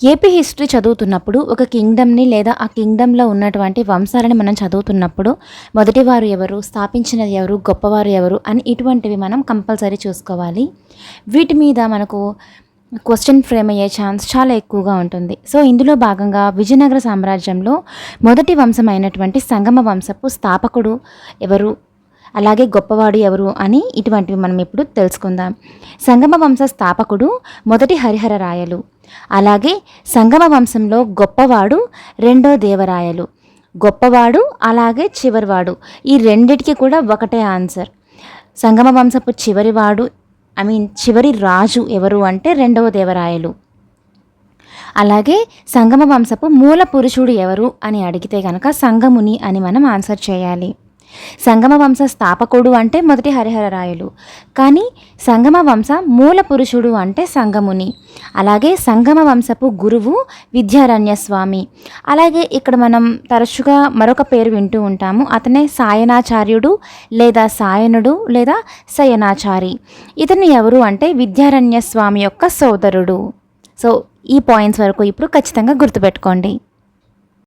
AP history చదువుతున్నప్పుడు ఒక కింగ్డమ్ని లేదా ఆ కింగ్డమ్లో ఉన్నటువంటి వంశాలని మనం చదువుతున్నప్పుడు మొదటివారు ఎవరు స్థాపించినది ఎవరు గొప్పవారు ఎవరు అని ఇటువంటివి మనం కంపల్సరీ చూసుకోవాలి. వీటి మీద మనకు క్వశ్చన్ ఫ్రేమ్ అయ్యే ఛాన్స్ చాలా ఎక్కువగా ఉంటుంది. సో ఇందులో భాగంగా విజయనగర సామ్రాజ్యంలో మొదటి వంశం అయినటువంటి సంగమ వంశపు స్థాపకుడు ఎవరు? అలాగే గొప్పవాడు ఎవరు అని ఇటువంటివి మనం ఇప్పుడు తెలుసుకుందాం. సంగమ వంశ స్థాపకుడు మొదటి హరిహర రాయలు. అలాగే సంగమ వంశంలో గొప్పవాడు రెండో దేవరాయలు. గొప్పవాడు అలాగే చివరివాడు. ఈ రెండిటికి కూడా ఒకటే ఆన్సర్. సంగమ వంశపు చివరివాడు ఐ మీన్ చివరి రాజు ఎవరు అంటే రెండవ దేవరాయలు. అలాగే సంగమ వంశపు మూల పురుషుడు ఎవరు అని అడిగితే కనుక సంగముని అని మనం ఆన్సర్ చేయాలి. సంగమ వంశ స్థాపకుడు అంటే మొదటి హరిహరరాయలు. కానీ సంగమ వంశ మూల పురుషుడు అంటే సంగముని. అలాగే సంగమ వంశపు గురువు విద్యారణ్య స్వామి అలాగే ఇక్కడ మనం తరచుగా మరొక పేరు వింటూ ఉంటాము. అతనే సాయనాచార్యుడు లేదా సాయనుడు లేదా శయనాచారి. ఇతను ఎవరు అంటే విద్యారణ్య స్వామి యొక్క సోదరుడు. సో ఈ పాయింట్స్ వరకు ఇప్పుడు ఖచ్చితంగా గుర్తుపెట్టుకోండి.